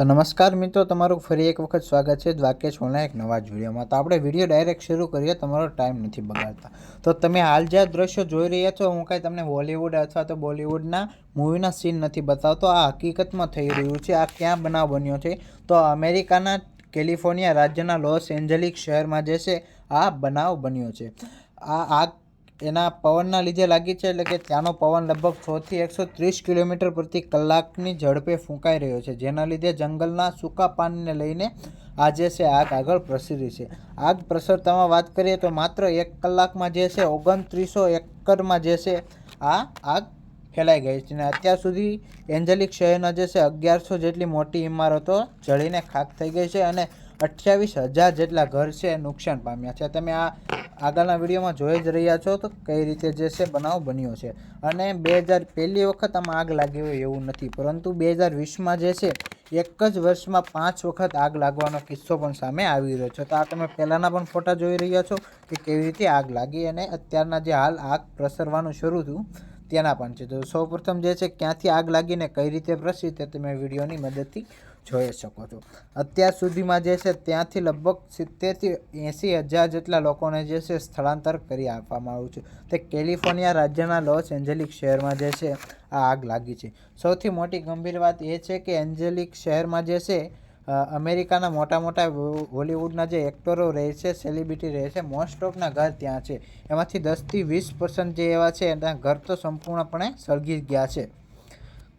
તો નમસ્કાર મિત્રો, તમારું ફરી એક વખત સ્વાગત છે દ્વારકેશ ઓનલાઈન એક નવા જોડિયામાં તો આપણે વીડિયો ડાયરેક્ટ શરૂ કરીએ, તમારો ટાઈમ નથી બગાડતા. તો તમે હાલ જે દ્રશ્યો જોઈ રહ્યા છો, હું કાંઈ તમને હોલિવૂડ અથવા તો બોલિવૂડના મૂવીના સીન નથી બતાવતો. આ હકીકતમાં થઈ રહ્યું છે, આ ક્યાં બનાવ બન્યો છે? તો અમેરિકાના કેલિફોર્નિયા રાજ્યના લોસ એન્જલિક શહેરમાં જે છે, આ બનાવ બન્યો છે. આ આગ એના પવનના લીધે લાગી છે એટલે કે ત્યાંનો પવન લગભગ છથી એકસો ત્રીસ કિલોમીટર પ્રતિ કલાકની ઝડપે ફૂંકાઈ રહ્યો છે. જેના લીધે જંગલના સૂકા પાનને લઈને આ જે છે આગ આગળ પ્રસરી છે. આગ પ્રસરતામાં વાત કરીએ તો માત્ર એક કલાકમાં જે છે ઓગણત્રીસો એકરમાં જે છે આ આગ ફેલાઈ ગઈ છે. અને અત્યાર સુધી એન્જેલિક શહેરના જે છે અગિયારસો જેટલી મોટી ઇમારતો જળીને ખાક થઈ ગઈ છે અને અઠ્યાવીસ હજાર જેટલા ઘર છે નુકસાન પામ્યા છે. તમે આ આગળના વિડીયોમાં જોઈ જ રહ્યા છો તો કઈ રીતે જે છે બનાવ બન્યો છે. અને બે હજાર પહેલી વખત આમાં આગ લાગી હોય એવું નથી. પરંતુ બે હજાર વીસમાં જે છે, એક જ વર્ષમાં પાંચ વખત આગ લાગવાનો કિસ્સો પણ સામે આવી રહ્યો છે. તો આ તમે પહેલાંના પણ ફોટા જોઈ રહ્યા છો કે કેવી રીતે આગ લાગી અને અત્યારના જે હાલ આગ પ્રસરવાનું શરૂ થયું તેના પણ છે. તો સૌપ્રથમ જે છે, ક્યાંથી આગ લાગીને કઈ રીતે પ્રસરી તે તમે વિડીયોની મદદથી જોઈ શકો છો. અત્યાર સુધીમાં જે છે ત્યાંથી લગભગ સિત્તેરથી એંસી હજાર જેટલા લોકોને જે છે સ્થળાંતર કરી આપવામાં આવ્યું છે. તે કેલિફોર્નિયા રાજ્યના લોસ એન્જલિક શહેરમાં જે છે આ આગ લાગી છે. સૌથી મોટી ગંભીર વાત એ છે કે એન્જેલિક શહેરમાં જે છે અમેરિકાના મોટા મોટા હોલિવૂડના જે એક્ટરો રહે છે, સેલિબ્રિટી રહે છે, મોસ્ટ ઓફના ઘર ત્યાં છે. એમાંથી દસથી વીસ પર્સન્ટ જે એવા છે, એના ઘર તો સંપૂર્ણપણે સળગી ગયા છે.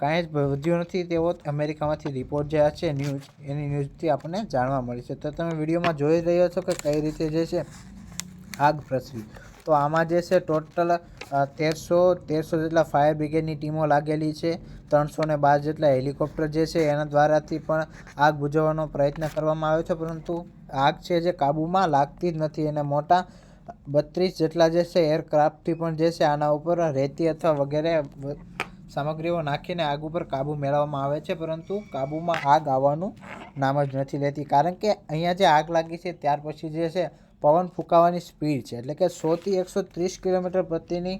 કાંઈ જ વધ્યું નથી તેવો અમેરિકામાંથી રિપોર્ટ જે છે, ન્યૂઝ, એની ન્યૂઝથી આપણને જાણવા મળી છે. તો તમે વિડીયોમાં જોઈ રહ્યા છો કે કઈ રીતે જે છે, આગ પ્રસરી. તો આમાં જે છે, ટોટલ તેરસો તેરસો જેટલા ફાયર બ્રિગેડની ટીમો લાગેલી છે, ત્રણસો ને બાર જેટલા હેલિકોપ્ટર જે છે, એના દ્વારાથી પણ આગ બુઝાવવાનો પ્રયત્ન કરવામાં આવ્યો છે, પરંતુ આગ છે જે કાબૂમાં લાગતી જ નથી. અને મોટા બત્રીસ જેટલા જે છે, એરક્રાફ્ટથી પણ જે છે, આના ઉપર રેતી અથવા વગેરે સામગ્રીઓ નાખીને આગ ઉપર કાબૂ મેળવવામાં આવે છે, પરંતુ કાબૂમાં આગ આવવાનું નામ જ નથી લેતી. કારણ કે અહીંયા જે આગ લાગી છે, ત્યાર પછી જે છે, પવન ફૂંકાવાની સ્પીડ છે. એટલે કે સોથી એકસો ત્રીસ કિલોમીટર પ્રતિની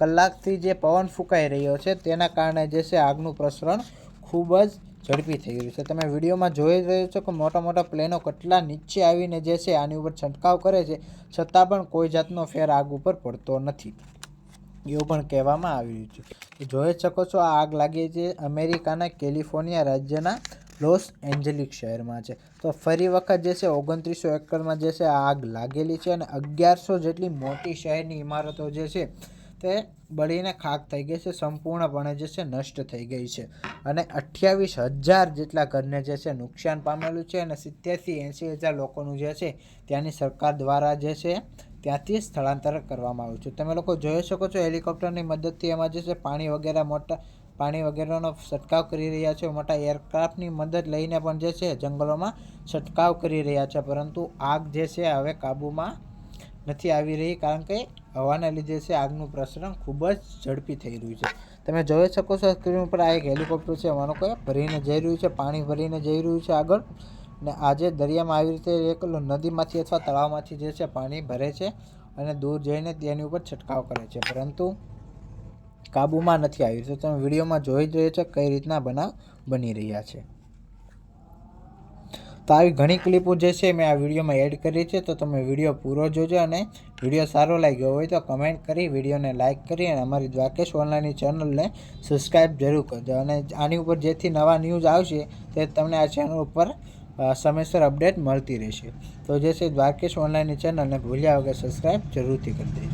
કલાકથી જે પવન ફૂંકાઈ રહ્યો છે, તેના કારણે જે છે, આગનું પ્રસરણ ખૂબ જ ઝડપી થઈ ગયું છે. તમે વિડીયોમાં જોઈ રહ્યો છો કે મોટા મોટા પ્લેનો કેટલા નીચે આવીને જે છે, આની ઉપર છંટકાવ કરે છે, છતાં પણ કોઈ જાતનો ફેર આગ ઉપર પડતો નથી. એવું પણ કહેવામાં આવી રહ્યું છે જોઈ શકો છો, આ આગ લાગી છે અમેરિકાના કેલિફોર્નિયા રાજ્યના લોસ એન્જલિક શહેરમાં છે. તો ફરી વખત જે છે, ઓગણત્રીસો એકરમાં જે છે આગ લાગેલી છે અને અગિયારસો જેટલી મોટી શહેરની ઇમારતો જે છે તે બળીને ખાક થઈ ગઈ છે, સંપૂર્ણપણે જે છે નષ્ટ થઈ ગઈ છે. અને અઠ્યાવીસ હજાર જેટલા ઘરને જે છે નુકસાન પામેલું છે અને સિત્તેરથી એંસી હજાર લોકોનું જે છે ત્યાંની સરકાર દ્વારા જે છે ત્યાંથી સ્થળાંતર કરવામાં આવ્યું છે. તમે લોકો જોઈ શકો છો હેલિકોપ્ટરની મદદથી એમાં જે છે પાણી વગેરે મોટા, પાણી વગેરેનો છંટકાવ કરી રહ્યા છે. મોટા એરક્રાફ્ટની મદદ લઈને પણ જે છે જંગલોમાં છંટકાવ કરી રહ્યા છે. પરંતુ આગ જે છે હવે કાબૂમાં નથી આવી રહી. કારણ કે હવાના લીધે છે આગનું પ્રસરણ ખૂબ જ ઝડપી થઈ રહ્યું છે. તમે જોઈ શકો છો સ્ક્રીન ઉપર આ એક હેલિકોપ્ટર છે માનો કે ભરીને જઈ રહ્યું છે, પાણી ભરીને જઈ રહ્યું છે આગળ. ને આજે દરિયામાં આવી રીતે એક નદીમાંથી અથવા તળાવમાંથી જે છે પાણી ભરે છે અને દૂર જઈને તેની ઉપર છંટકાવ કરે છે. પરંતુ કાબૂમાં નથી આવ્યું. તો તમે વિડીયોમાં જોઈ જ રહ્યો છો કઈ રીતના બનાવ બની રહ્યા છે. તો આવી ઘણી ક્લિપો જે છે મેં આ વિડીયોમાં એડ કરી છે, તો તમે વીડિયો પૂરો જોજો અને વીડિયો સારો લાગ્યો હોય તો કમેન્ટ કરી, વિડીયોને લાઇક કરી અને અમારી દ્વાકેશ ઓનલાઈનની ચેનલને સબસ્ક્રાઈબ જરૂર કરજો. અને આની ઉપર જેથી નવા ન્યૂઝ આવશે, તે તમને આ ચેનલ ઉપર સમયસર અપડેટ મળતી રહેશે. તો જે છે દ્વારકેશ ઓનલાઈનની ચેનલને ભૂલ્યા વગર સબસ્ક્રાઈબ જરૂરથી કરી દેજો.